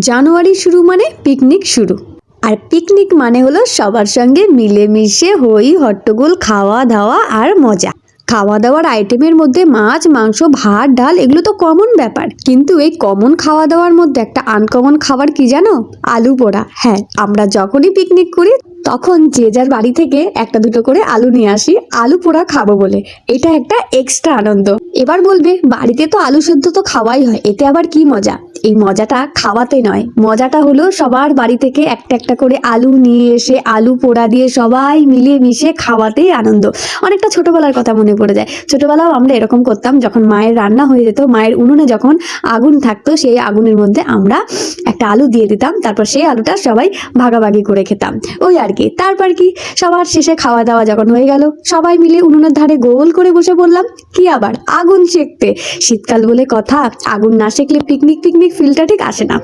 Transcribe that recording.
জানুয়ারি শুরু মানে পিকনিক শুরু। আর পিকনিক মানে হলো সবার সঙ্গে মিলেমিশে হই, হট্টগোল খাওয়া দাওয়া আর মজা। খাওয়া দাওয়ার আইটেমের মধ্যে মাছ, মাংস, ভাত, ডাল এগুলো তো কমন ব্যাপার। কিন্তু এই কমন খাওয়া দাওয়ার মধ্যে একটা আনকমন খাবার কি জানো? আলু পোড়া। হ্যাঁ আমরা যখনই পিকনিক করি, তখন যে যার বাড়ি থেকে একটা দুটো করে আলু নিয়ে আসি, আলু পোড়া খাব বলে। এটা একটা এক্সট্রা আনন্দ। এবার বলবে, বাড়িতে তো আলু সেদ্ধ তো খাওয়াই হয়, এতে আবার কি মজা? এই মজাটা খাওয়াতে নয়, মজাটা হলো সবার বাড়ি থেকে একটা একটা করে আলু নিয়ে এসে আলু পোড়া দিয়ে সবাই মিলে মিশে খাওয়াতেই আনন্দ। অনেকটা ছোটবেলার কথা মনে পড়ে যায়। ছোটবেলাও আমরা এরকম করতাম, যখন মায়ের রান্না হয়ে যেত, মায়ের উনুনে যখন আগুন থাকতো, সেই আগুনের মধ্যে আমরা একটা আলু দিয়ে দিতাম, তারপর সেই আলুটা সবাই ভাগাভাগি করে খেতাম। ওই আর কি। তারপর কি? সবার শেষে খাওয়া দাওয়া যখন হয়ে গেল, সবাই মিলে উনুনের ধারে গোল করে বসে পড়লাম। কি আবার? আগুন শেখতে শীতকাল বলে কথা আগুন না শেখলে পিকনিক পিকনিক ফিলটা ঠিক আসে না।